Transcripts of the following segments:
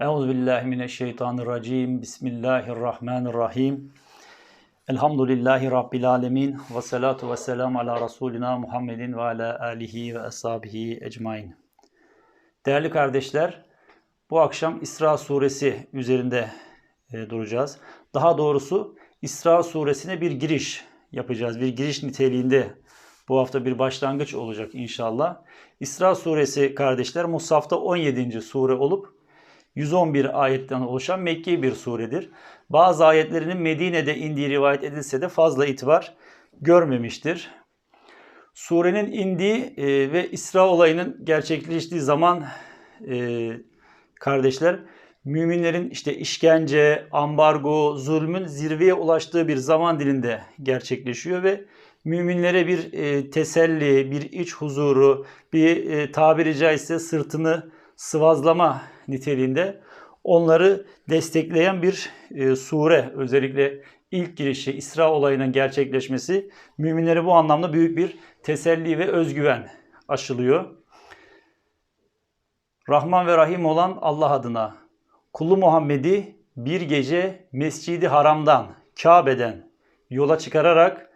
Euzubillahimineşşeytanirracim. Bismillahirrahmanirrahim. Elhamdülillahi Rabbil alemin. Ve salatu ve selamu ala Resulina Muhammedin ve ala alihi ve ashabihi ecmain. Değerli kardeşler, bu akşam İsra suresi üzerinde e, duracağız. Daha doğrusu İsra suresine bir giriş yapacağız. Bir giriş niteliğinde bu hafta bir başlangıç olacak inşallah. İsra suresi kardeşler Musaf'ta 17. sure olup 111 ayetten oluşan Mekki bir suredir. Bazı ayetlerinin Medine'de indiği rivayet edilse de fazla itibar görmemiştir. Surenin indiği e, ve İsra olayının gerçekleştiği zaman e, kardeşler müminlerin işte işkence, ambargo, zulmün zirveye ulaştığı bir zaman dilinde gerçekleşiyor ve müminlere bir e, teselli, bir iç huzuru, bir tabiri caizse sırtını sıvazlama niteliğinde onları destekleyen bir e, sure. Özellikle ilk girişi İsra olayının gerçekleşmesi müminlere bu anlamda büyük bir teselli ve özgüven aşılıyor. Rahman ve Rahim olan Allah adına kulu Muhammed'i bir gece Mescidi Haram'dan, Kabe'den yola çıkararak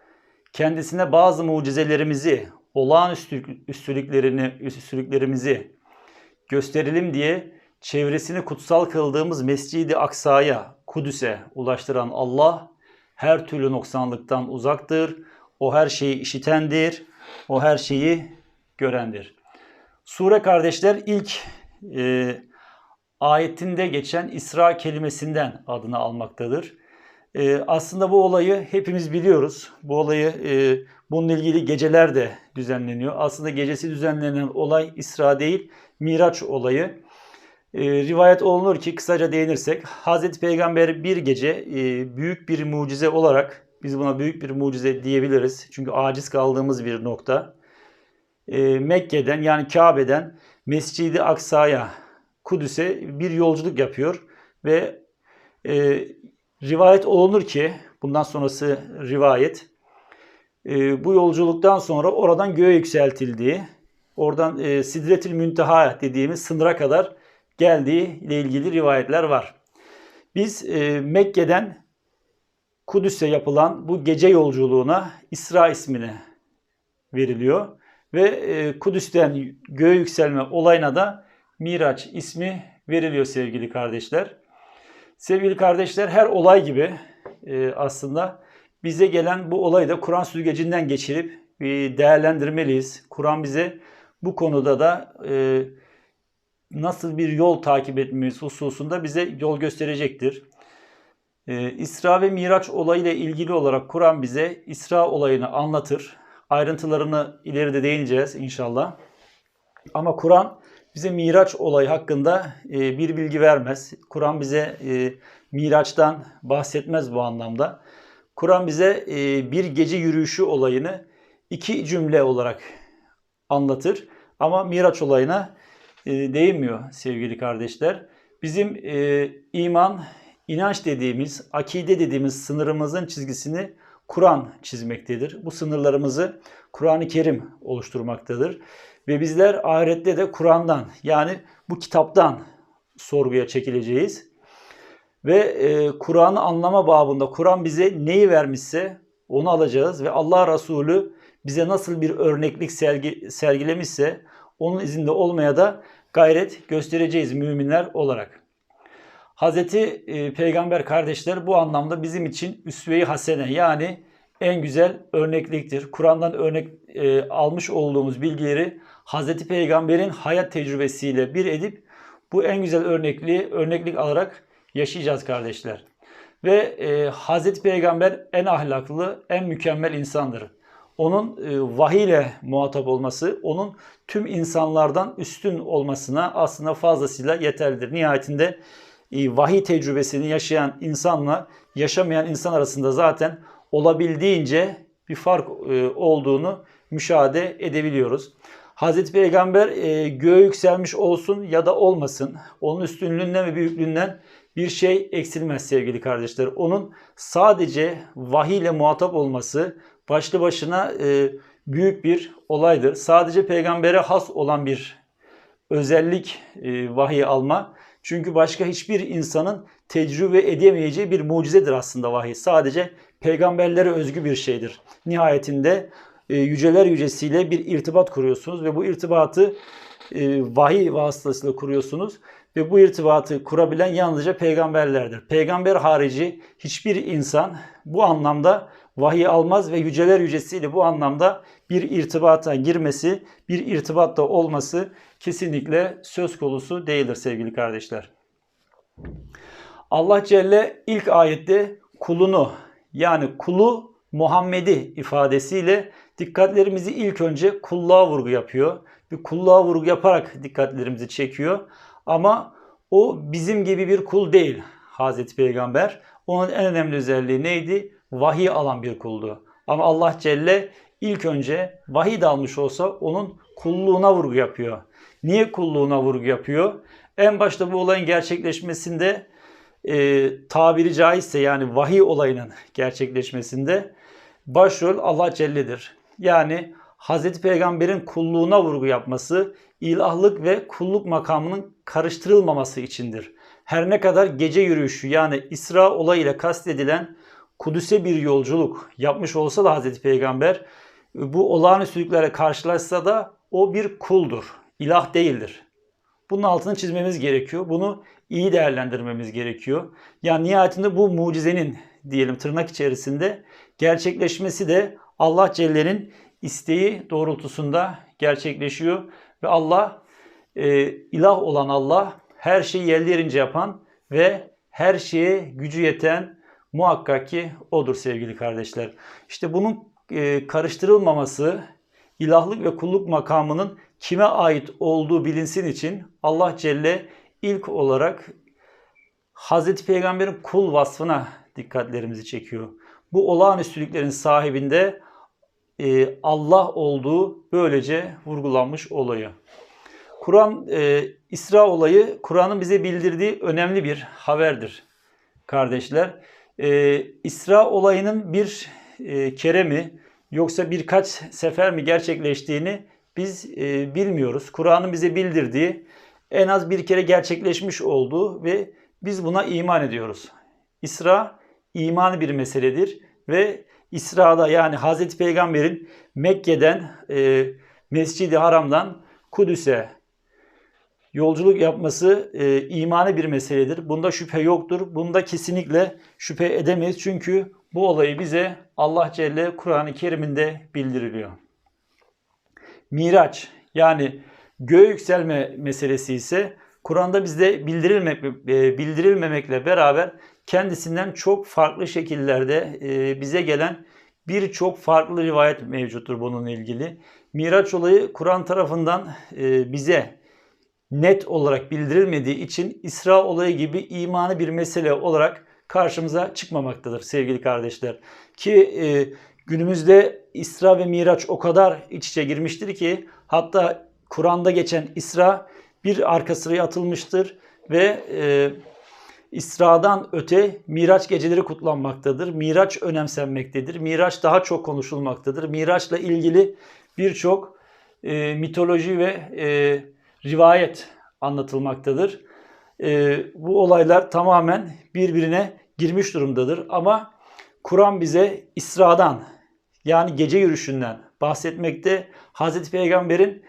kendisine bazı mucizelerimizi, olağanüstülüklerini, üstülüklerimizi gösterelim diye çevresini kutsal kıldığımız Mescidi Aksa'ya, Kudüs'e ulaştıran Allah her türlü noksanlıktan uzaktır. O her şeyi işitendir. O her şeyi görendir. Sure kardeşler ilk e, ayetinde geçen İsra kelimesinden adını almaktadır. E, aslında bu olayı hepimiz biliyoruz. Bu olayı e, bununla ilgili geceler de düzenleniyor. Aslında gecesi düzenlenen olay İsra değil, Miraç olayı. E, rivayet olunur ki kısaca değinirsek Hazreti Peygamber bir gece e, büyük bir mucize olarak biz buna büyük bir mucize diyebiliriz. Çünkü aciz kaldığımız bir nokta. E, Mekke'den yani Kabe'den Mescidi Aksa'ya Kudüs'e bir yolculuk yapıyor ve e, rivayet olunur ki bundan sonrası rivayet e, bu yolculuktan sonra oradan göğe yükseltildiği oradan e, Sidretül Münteha dediğimiz sınıra kadar geldiği ile ilgili rivayetler var. Biz e, Mekke'den Kudüs'e yapılan bu gece yolculuğuna İsra ismini veriliyor. Ve e, Kudüs'ten göğe yükselme olayına da Miraç ismi veriliyor sevgili kardeşler. Sevgili kardeşler her olay gibi e, aslında bize gelen bu olayı da Kur'an süzgecinden geçirip e, değerlendirmeliyiz. Kur'an bize bu konuda da e, nasıl bir yol takip etmemiz hususunda bize yol gösterecektir. Ee, İsra ve Miraç olayıyla ilgili olarak Kur'an bize İsra olayını anlatır. Ayrıntılarını ileride değineceğiz inşallah. Ama Kur'an bize Miraç olayı hakkında e, bir bilgi vermez. Kur'an bize e, Miraç'tan bahsetmez bu anlamda. Kur'an bize e, bir gece yürüyüşü olayını iki cümle olarak anlatır. Ama Miraç olayına e, değinmiyor sevgili kardeşler. Bizim e, iman, inanç dediğimiz, akide dediğimiz sınırımızın çizgisini Kur'an çizmektedir. Bu sınırlarımızı Kur'an-ı Kerim oluşturmaktadır. Ve bizler ahirette de Kur'an'dan yani bu kitaptan sorguya çekileceğiz. Ve e, Kur'an'ı anlama babında Kur'an bize neyi vermişse onu alacağız ve Allah Resulü bize nasıl bir örneklik sergi, sergilemişse onun izinde olmaya da gayret göstereceğiz müminler olarak. Hazreti e, Peygamber kardeşler bu anlamda bizim için üsve-i hasene yani en güzel örnekliktir. Kur'an'dan örnek e, almış olduğumuz bilgileri Hazreti Peygamber'in hayat tecrübesiyle bir edip bu en güzel örnekliği örneklik alarak yaşayacağız kardeşler. Ve e, Hazreti Peygamber en ahlaklı, en mükemmel insandır onun e, vahiy ile muhatap olması, onun tüm insanlardan üstün olmasına aslında fazlasıyla yeterlidir. Nihayetinde e, vahiy tecrübesini yaşayan insanla yaşamayan insan arasında zaten olabildiğince bir fark e, olduğunu müşahede edebiliyoruz. Hazreti Peygamber göğe yükselmiş olsun ya da olmasın onun üstünlüğünden ve büyüklüğünden bir şey eksilmez sevgili kardeşler. Onun sadece vahiy ile muhatap olması, başlı başına e, büyük bir olaydır. Sadece peygambere has olan bir özellik e, vahiy alma. Çünkü başka hiçbir insanın tecrübe edemeyeceği bir mucizedir aslında vahiy. Sadece peygamberlere özgü bir şeydir. Nihayetinde e, yüceler yücesiyle bir irtibat kuruyorsunuz ve bu irtibatı e, vahiy vasıtasıyla kuruyorsunuz ve bu irtibatı kurabilen yalnızca peygamberlerdir. Peygamber harici hiçbir insan bu anlamda vahiy almaz ve yüceler yücesiyle bu anlamda bir irtibata girmesi, bir irtibatta olması kesinlikle söz konusu değildir sevgili kardeşler. Allah Celle ilk ayette kulunu yani kulu Muhammed'i ifadesiyle dikkatlerimizi ilk önce kulluğa vurgu yapıyor. Bir kulluğa vurgu yaparak dikkatlerimizi çekiyor. Ama o bizim gibi bir kul değil Hazreti Peygamber. Onun en önemli özelliği neydi? Vahiy alan bir kuldu. Ama Allah Celle ilk önce vahiy de almış olsa onun kulluğuna vurgu yapıyor. Niye kulluğuna vurgu yapıyor? En başta bu olayın gerçekleşmesinde e, tabiri caizse yani vahiy olayının gerçekleşmesinde başrol Allah Celle'dir. Yani Hazreti Peygamber'in kulluğuna vurgu yapması, ilahlık ve kulluk makamının karıştırılmaması içindir. Her ne kadar gece yürüyüşü yani İsra olayıyla kastedilen Kudüs'e bir yolculuk yapmış olsa da Hazreti Peygamber bu olağanüstülüklere karşılaşsa da o bir kuldur. ilah değildir. Bunun altını çizmemiz gerekiyor. Bunu iyi değerlendirmemiz gerekiyor. Yani nihayetinde bu mucizenin diyelim tırnak içerisinde gerçekleşmesi de Allah Celle'nin isteği doğrultusunda gerçekleşiyor. Ve Allah e, ilah olan Allah her şeyi yerli yerince yapan ve her şeye gücü yeten muhakkak ki odur sevgili kardeşler. İşte bunun e, karıştırılmaması ilahlık ve kulluk makamının kime ait olduğu bilinsin için Allah Celle ilk olarak Hazreti Peygamber'in kul vasfına dikkatlerimizi çekiyor. Bu olağanüstülüklerin sahibinde e, Allah olduğu böylece vurgulanmış olayı. Kur'an e, İsra olayı Kur'an'ın bize bildirdiği önemli bir haberdir kardeşler. E, İsra olayının bir e, kere mi yoksa birkaç sefer mi gerçekleştiğini biz e, bilmiyoruz. Kur'an'ın bize bildirdiği en az bir kere gerçekleşmiş olduğu ve biz buna iman ediyoruz. İsra imanı bir meseledir ve İsra'da yani Hazreti Peygamber'in Mekke'den e, Mescid-i Haram'dan Kudüs'e yolculuk yapması e, imanı bir meseledir. Bunda şüphe yoktur. Bunda kesinlikle şüphe edemeyiz. Çünkü bu olayı bize Allah Celle Kur'an-ı Kerim'inde bildiriliyor. Miraç yani göğe yükselme meselesi ise Kur'an'da bizde bildirilmek, e, bildirilmemekle beraber kendisinden çok farklı şekillerde e, bize gelen birçok farklı rivayet mevcuttur bununla ilgili. Miraç olayı Kur'an tarafından e, bize net olarak bildirilmediği için İsra olayı gibi imanı bir mesele olarak karşımıza çıkmamaktadır sevgili kardeşler. Ki e, günümüzde İsra ve Miraç o kadar iç içe girmiştir ki hatta Kur'an'da geçen İsra bir arka sıraya atılmıştır ve e, İsra'dan öte Miraç geceleri kutlanmaktadır. Miraç önemsenmektedir. Miraç daha çok konuşulmaktadır. Miraç'la ilgili birçok e, mitoloji ve e, rivayet anlatılmaktadır. E, bu olaylar tamamen birbirine girmiş durumdadır. Ama Kur'an bize İsra'dan yani gece yürüyüşünden bahsetmekte. Hazreti Peygamber'in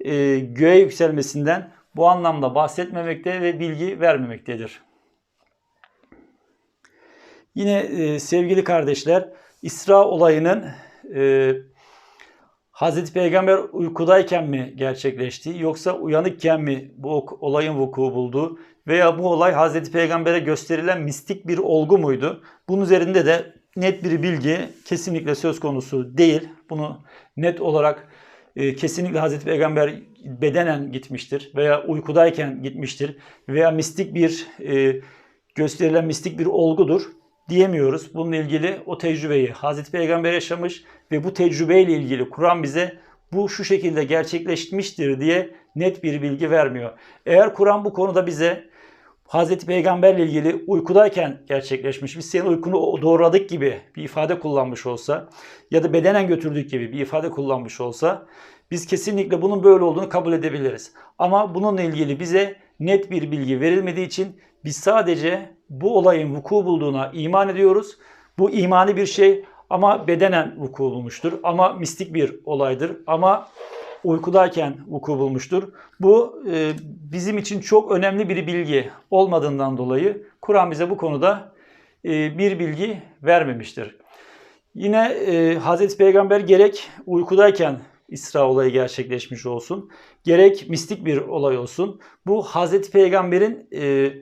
e, göğe yükselmesinden bu anlamda bahsetmemekte ve bilgi vermemektedir. Yine e, sevgili kardeşler İsra olayının e, Hazreti Peygamber uykudayken mi gerçekleşti yoksa uyanıkken mi bu olayın vuku buldu veya bu olay Hazreti Peygamber'e gösterilen mistik bir olgu muydu? Bunun üzerinde de net bir bilgi kesinlikle söz konusu değil. Bunu net olarak e, kesinlikle Hazreti Peygamber bedenen gitmiştir veya uykudayken gitmiştir veya mistik bir e, gösterilen mistik bir olgudur diyemiyoruz. Bununla ilgili o tecrübeyi Hazreti Peygamber yaşamış ve bu tecrübeyle ilgili Kur'an bize bu şu şekilde gerçekleşmiştir diye net bir bilgi vermiyor. Eğer Kur'an bu konuda bize Hazreti Peygamberle ilgili uykudayken gerçekleşmiş, biz senin uykunu doğradık gibi bir ifade kullanmış olsa ya da bedenen götürdük gibi bir ifade kullanmış olsa biz kesinlikle bunun böyle olduğunu kabul edebiliriz. Ama bununla ilgili bize net bir bilgi verilmediği için biz sadece bu olayın vuku bulduğuna iman ediyoruz. Bu imani bir şey ama bedenen vuku bulmuştur. Ama mistik bir olaydır. Ama uykudayken vuku bulmuştur. Bu e, bizim için çok önemli bir bilgi olmadığından dolayı Kur'an bize bu konuda e, bir bilgi vermemiştir. Yine e, Hazreti Peygamber gerek uykudayken İsra olayı gerçekleşmiş olsun, gerek mistik bir olay olsun. Bu Hazreti Peygamber'in e,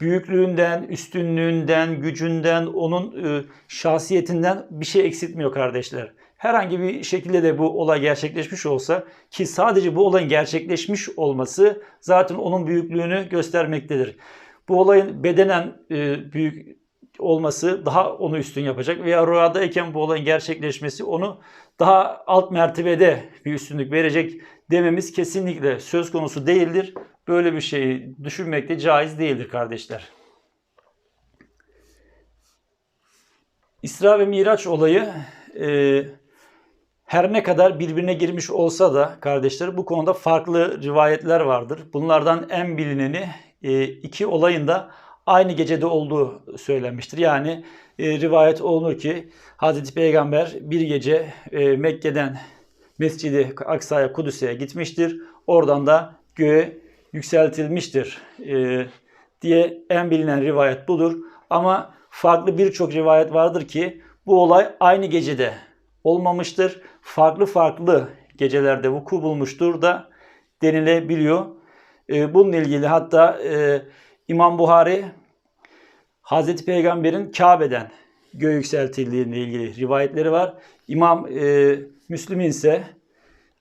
büyüklüğünden, üstünlüğünden, gücünden, onun e, şahsiyetinden bir şey eksiltmiyor kardeşler. Herhangi bir şekilde de bu olay gerçekleşmiş olsa ki sadece bu olayın gerçekleşmiş olması zaten onun büyüklüğünü göstermektedir. Bu olayın bedenen e, büyük olması daha onu üstün yapacak veya rüyadayken bu olayın gerçekleşmesi onu daha alt mertebede bir üstünlük verecek dememiz kesinlikle söz konusu değildir. Böyle bir şeyi düşünmek de caiz değildir kardeşler. İsra ve Miraç olayı e, her ne kadar birbirine girmiş olsa da kardeşler bu konuda farklı rivayetler vardır. Bunlardan en bilineni e, iki olayın da aynı gecede olduğu söylenmiştir. Yani e, rivayet olunur ki Hazreti Peygamber bir gece e, Mekke'den Mescid-i Aksa'ya Kudüs'e gitmiştir. Oradan da göğe yükseltilmiştir e, diye en bilinen rivayet budur. Ama farklı birçok rivayet vardır ki bu olay aynı gecede olmamıştır. Farklı farklı gecelerde vuku bulmuştur da denilebiliyor. E, bununla ilgili hatta e, İmam Buhari Hazreti Peygamber'in Kabe'den göğe yükseltildiğine ilgili rivayetleri var. İmam e, Müslüm'ün ise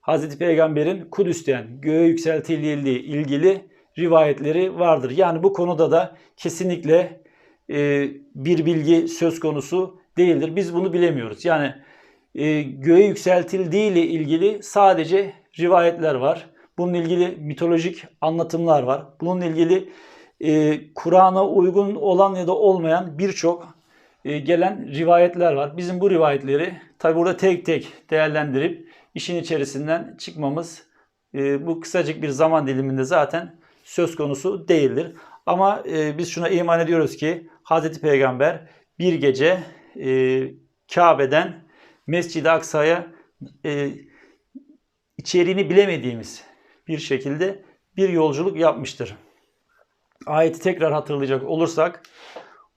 Hazreti Peygamber'in Kudüs'ten göğe yükseltildiği ilgili rivayetleri vardır. Yani bu konuda da kesinlikle e, bir bilgi söz konusu değildir. Biz bunu bilemiyoruz. Yani e, göğe yükseltildiği ile ilgili sadece rivayetler var. Bununla ilgili mitolojik anlatımlar var. Bununla ilgili e, Kur'an'a uygun olan ya da olmayan birçok e, gelen rivayetler var. Bizim bu rivayetleri tabi burada tek tek değerlendirip işin içerisinden çıkmamız e, bu kısacık bir zaman diliminde zaten söz konusu değildir. Ama e, biz şuna iman ediyoruz ki Hz. Peygamber bir gece e, Kabe'den Mescid-i Aksa'ya içeriğini bilemediğimiz bir şekilde bir yolculuk yapmıştır. Ayeti tekrar hatırlayacak olursak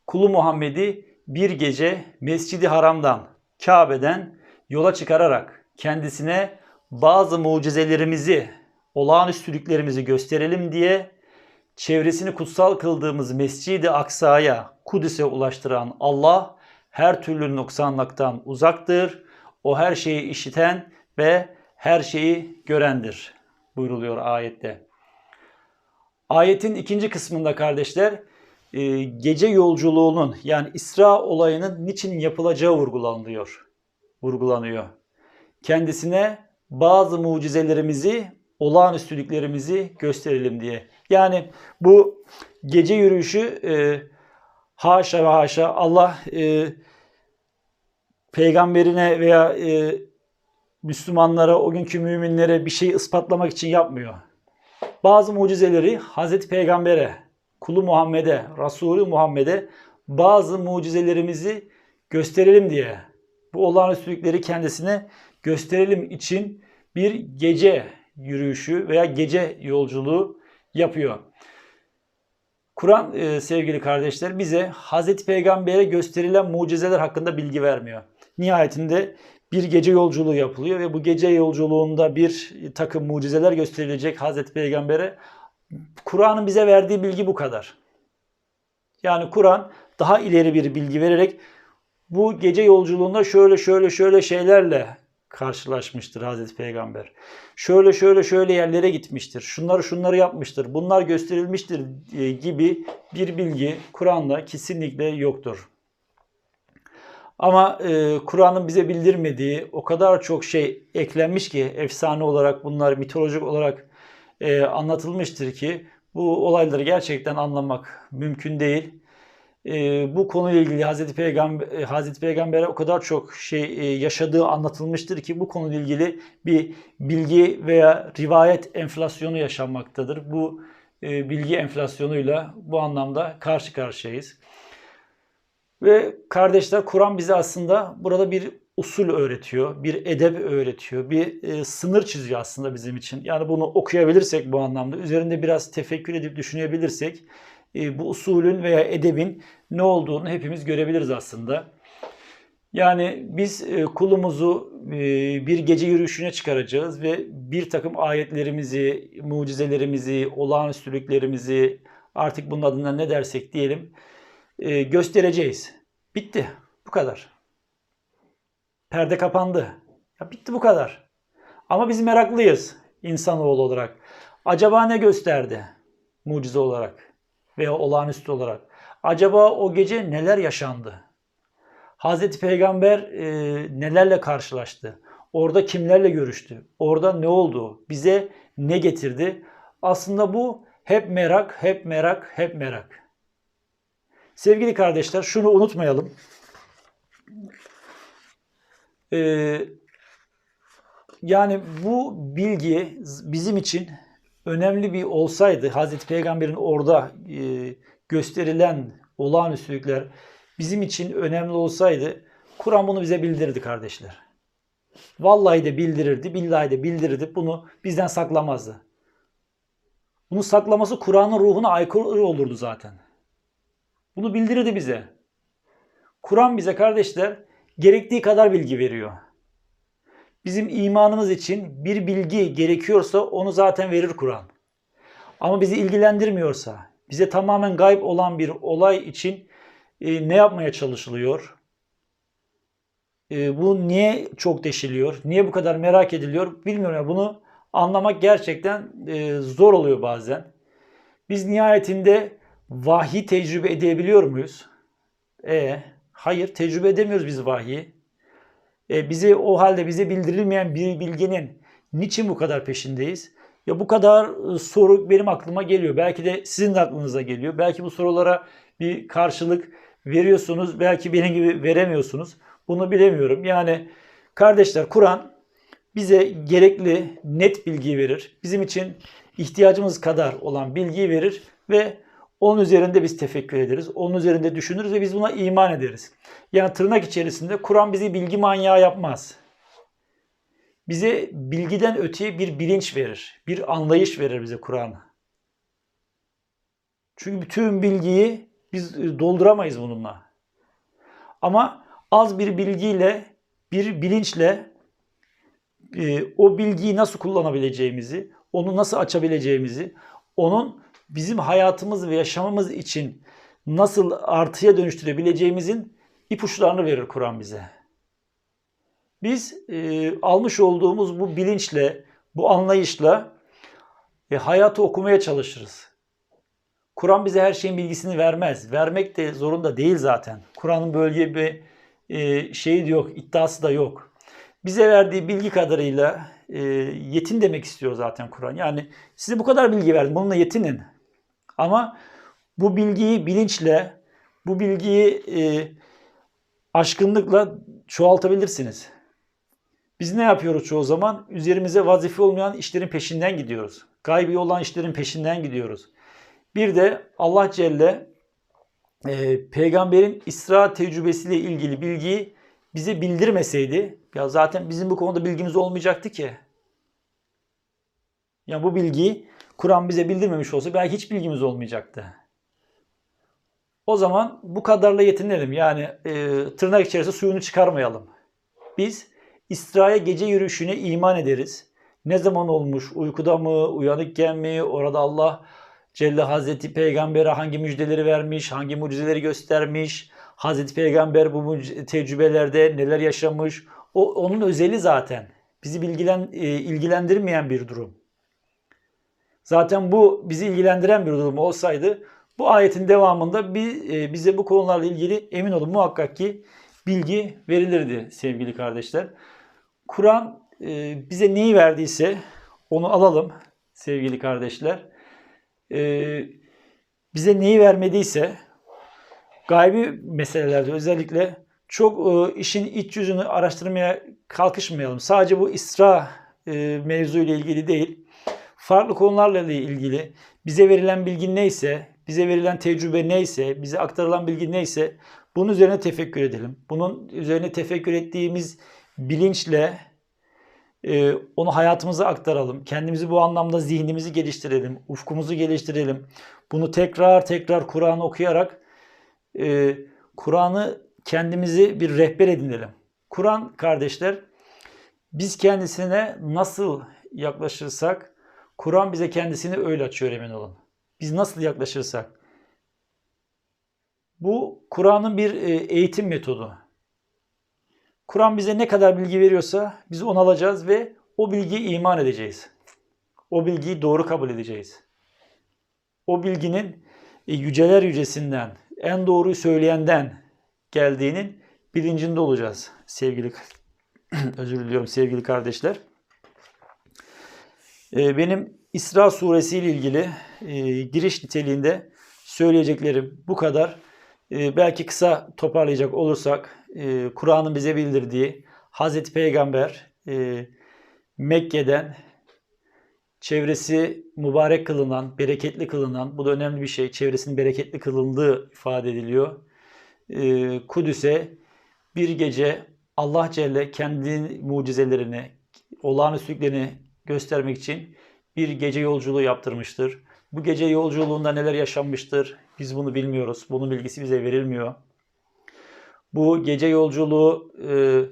kulu Muhammed'i bir gece Mescid-i Haram'dan, Kabe'den yola çıkararak kendisine bazı mucizelerimizi, olağanüstülüklerimizi gösterelim diye çevresini kutsal kıldığımız Mescid-i Aksa'ya, Kudüs'e ulaştıran Allah her türlü noksanlıktan uzaktır. O her şeyi işiten ve her şeyi görendir buyruluyor ayette. Ayetin ikinci kısmında kardeşler e, gece yolculuğunun yani İsra olayının niçin yapılacağı vurgulanıyor. Vurgulanıyor. Kendisine bazı mucizelerimizi, olağanüstülüklerimizi gösterelim diye. Yani bu gece yürüyüşü e, haşa ve haşa Allah e, peygamberine veya e, Müslümanlara, o günkü müminlere bir şey ispatlamak için yapmıyor. Bazı mucizeleri Hazreti Peygamber'e, kulu Muhammed'e, Resulü Muhammed'e bazı mucizelerimizi gösterelim diye bu olağanüstülükleri kendisine gösterelim için bir gece yürüyüşü veya gece yolculuğu yapıyor. Kur'an e, sevgili kardeşler bize Hazreti Peygamber'e gösterilen mucizeler hakkında bilgi vermiyor. Nihayetinde bir gece yolculuğu yapılıyor ve bu gece yolculuğunda bir takım mucizeler gösterilecek Hazreti Peygamber'e. Kur'an'ın bize verdiği bilgi bu kadar. Yani Kur'an daha ileri bir bilgi vererek bu gece yolculuğunda şöyle şöyle şöyle şeylerle karşılaşmıştır Hazreti Peygamber. Şöyle şöyle şöyle yerlere gitmiştir. Şunları şunları yapmıştır. Bunlar gösterilmiştir e, gibi bir bilgi Kur'an'da kesinlikle yoktur. Ama e, Kur'an'ın bize bildirmediği o kadar çok şey eklenmiş ki efsane olarak bunlar mitolojik olarak e, anlatılmıştır ki bu olayları gerçekten anlamak mümkün değil. E, bu konuyla ilgili Hazreti Peygamber e, Hazreti Peygamber'e o kadar çok şey e, yaşadığı anlatılmıştır ki bu konuyla ilgili bir bilgi veya rivayet enflasyonu yaşanmaktadır. Bu e, bilgi enflasyonuyla bu anlamda karşı karşıyayız. Ve kardeşler Kur'an bize aslında burada bir usul öğretiyor, bir edeb öğretiyor, bir e, sınır çiziyor aslında bizim için. Yani bunu okuyabilirsek bu anlamda, üzerinde biraz tefekkür edip düşünebilirsek bu usulün veya edebin ne olduğunu hepimiz görebiliriz aslında. Yani biz e, kulumuzu e, bir gece yürüyüşüne çıkaracağız ve bir takım ayetlerimizi, mucizelerimizi, olağanüstülüklerimizi artık bunun adına ne dersek diyelim e, göstereceğiz. Bitti. Bu kadar. Perde kapandı. Ya bitti bu kadar. Ama biz meraklıyız insanoğlu olarak. Acaba ne gösterdi mucize olarak veya olağanüstü olarak? Acaba o gece neler yaşandı? Hazreti Peygamber e, nelerle karşılaştı? Orada kimlerle görüştü? Orada ne oldu? Bize ne getirdi? Aslında bu hep merak, hep merak, hep merak. Sevgili kardeşler şunu unutmayalım. Ee, yani bu bilgi bizim için önemli bir olsaydı, Hazreti Peygamber'in orada e, gösterilen olağanüstülükler bizim için önemli olsaydı, Kur'an bunu bize bildirirdi kardeşler. Vallahi de bildirirdi, billahi de bildirirdi. Bunu bizden saklamazdı. Bunu saklaması Kur'an'ın ruhuna aykırı olurdu zaten. Bunu bildirirdi bize. Kur'an bize kardeşler gerektiği kadar bilgi veriyor. Bizim imanımız için bir bilgi gerekiyorsa onu zaten verir Kur'an. Ama bizi ilgilendirmiyorsa, bize tamamen gayb olan bir olay için e, ne yapmaya çalışılıyor? E, bu niye çok deşiliyor? Niye bu kadar merak ediliyor? Bilmiyorum ya bunu anlamak gerçekten e, zor oluyor bazen. Biz nihayetinde vahiy tecrübe edebiliyor muyuz? E, hayır tecrübe edemiyoruz biz vahyi. E, bize o halde bize bildirilmeyen bir bilginin niçin bu kadar peşindeyiz? Ya bu kadar e, soru benim aklıma geliyor. Belki de sizin de aklınıza geliyor. Belki bu sorulara bir karşılık veriyorsunuz. Belki benim gibi veremiyorsunuz. Bunu bilemiyorum. Yani kardeşler Kur'an bize gerekli net bilgi verir. Bizim için ihtiyacımız kadar olan bilgiyi verir ve onun üzerinde biz tefekkür ederiz. Onun üzerinde düşünürüz ve biz buna iman ederiz. Yani tırnak içerisinde Kur'an bizi bilgi manyağı yapmaz. Bize bilgiden öteye bir bilinç verir. Bir anlayış verir bize Kur'an. Çünkü bütün bilgiyi biz dolduramayız bununla. Ama az bir bilgiyle, bir bilinçle e, o bilgiyi nasıl kullanabileceğimizi, onu nasıl açabileceğimizi, onun bizim hayatımız ve yaşamımız için nasıl artıya dönüştürebileceğimizin ipuçlarını verir Kur'an bize. Biz e, almış olduğumuz bu bilinçle, bu anlayışla e, hayatı okumaya çalışırız. Kur'an bize her şeyin bilgisini vermez. Vermek de zorunda değil zaten. Kur'an'ın bölge bir e, şeyi de yok, iddiası da yok. Bize verdiği bilgi kadarıyla e, yetin demek istiyor zaten Kur'an. Yani size bu kadar bilgi verdim, bununla yetinin. Ama bu bilgiyi bilinçle, bu bilgiyi e, aşkınlıkla çoğaltabilirsiniz. Biz ne yapıyoruz çoğu zaman? Üzerimize vazife olmayan işlerin peşinden gidiyoruz. Gaybi olan işlerin peşinden gidiyoruz. Bir de Allah Celle e, peygamberin İsra tecrübesiyle ilgili bilgiyi bize bildirmeseydi ya zaten bizim bu konuda bilgimiz olmayacaktı ki. Yani bu bilgiyi Kur'an bize bildirmemiş olsa belki hiç bilgimiz olmayacaktı. O zaman bu kadarla yetinelim. Yani e, tırnak içerisinde suyunu çıkarmayalım. Biz İsra'ya gece yürüyüşüne iman ederiz. Ne zaman olmuş? Uykuda mı? Uyanıkken mi? Orada Allah Celle Hazreti Peygamber'e hangi müjdeleri vermiş? Hangi mucizeleri göstermiş? Hazreti Peygamber bu tecrübelerde neler yaşamış? O onun özeli zaten. Bizi bilgilen, e, ilgilendirmeyen bir durum. Zaten bu bizi ilgilendiren bir durum olsaydı bu ayetin devamında e, bize bu konularla ilgili emin olun muhakkak ki bilgi verilirdi sevgili kardeşler. Kur'an e, bize neyi verdiyse onu alalım sevgili kardeşler. E, bize neyi vermediyse gaybi meselelerde özellikle çok işin iç yüzünü araştırmaya kalkışmayalım. Sadece bu İsra mevzu ile ilgili değil farklı konularla ilgili bize verilen bilgi neyse, bize verilen tecrübe neyse, bize aktarılan bilgi neyse bunun üzerine tefekkür edelim. Bunun üzerine tefekkür ettiğimiz bilinçle e, onu hayatımıza aktaralım. Kendimizi bu anlamda zihnimizi geliştirelim, ufkumuzu geliştirelim. Bunu tekrar tekrar Kur'an okuyarak e, Kur'an'ı kendimizi bir rehber edinelim. Kur'an kardeşler biz kendisine nasıl yaklaşırsak Kur'an bize kendisini öyle açıyor emin olun. Biz nasıl yaklaşırsak. Bu Kur'an'ın bir e, eğitim metodu. Kur'an bize ne kadar bilgi veriyorsa biz onu alacağız ve o bilgiye iman edeceğiz. O bilgiyi doğru kabul edeceğiz. O bilginin e, yüceler yücesinden, en doğruyu söyleyenden geldiğinin bilincinde olacağız sevgili özür diliyorum sevgili kardeşler. E, Benim İsra suresi ile ilgili e, giriş niteliğinde söyleyeceklerim bu kadar. E, Belki kısa toparlayacak olursak e, Kur'an'ın bize bildirdiği Hazreti Peygamber e, Mekke'den çevresi mübarek kılınan, bereketli kılınan, bu da önemli bir şey, çevresinin bereketli kılındığı ifade ediliyor. E, Kudüs'e bir gece Allah Celle kendi mucizelerini, olağanüstülüklerini göstermek için bir gece yolculuğu yaptırmıştır. Bu gece yolculuğunda neler yaşanmıştır biz bunu bilmiyoruz. Bunun bilgisi bize verilmiyor. Bu gece yolculuğu e,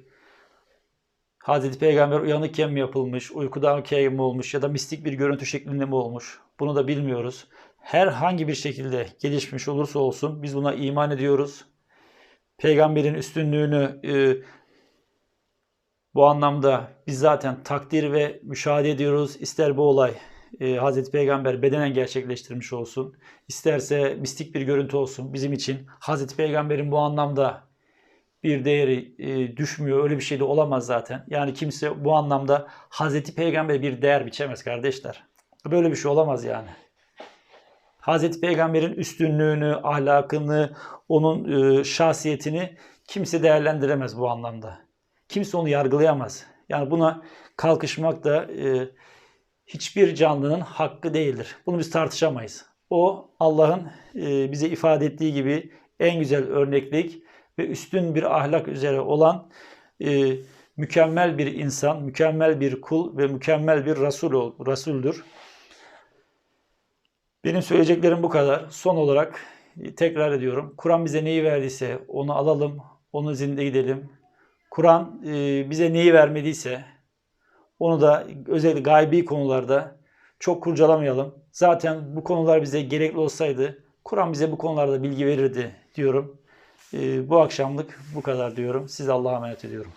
Hazreti Peygamber uyanıkken mi yapılmış, uykudan mi olmuş ya da mistik bir görüntü şeklinde mi olmuş? Bunu da bilmiyoruz. Herhangi bir şekilde gelişmiş olursa olsun biz buna iman ediyoruz. Peygamberin üstünlüğünü e, bu anlamda biz zaten takdir ve müşahede ediyoruz. İster bu olay e, Hazreti Peygamber bedenen gerçekleştirmiş olsun, isterse mistik bir görüntü olsun bizim için Hazreti Peygamber'in bu anlamda bir değeri e, düşmüyor. Öyle bir şey de olamaz zaten. Yani kimse bu anlamda Hazreti Peygamber'e bir değer biçemez kardeşler. Böyle bir şey olamaz yani. Hazreti Peygamber'in üstünlüğünü, ahlakını, onun e, şahsiyetini kimse değerlendiremez bu anlamda. Kimse onu yargılayamaz. Yani buna kalkışmak da e, hiçbir canlının hakkı değildir. Bunu biz tartışamayız. O Allah'ın e, bize ifade ettiği gibi en güzel örneklik ve üstün bir ahlak üzere olan e, mükemmel bir insan, mükemmel bir kul ve mükemmel bir Resul, Resul'dür. Benim söyleyeceklerim bu kadar. Son olarak e, tekrar ediyorum. Kur'an bize neyi verdiyse onu alalım, onun izinde gidelim. Kur'an e, bize neyi vermediyse onu da özellikle gaybi konularda çok kurcalamayalım. Zaten bu konular bize gerekli olsaydı Kur'an bize bu konularda bilgi verirdi diyorum. E, bu akşamlık bu kadar diyorum. Size Allah'a emanet ediyorum.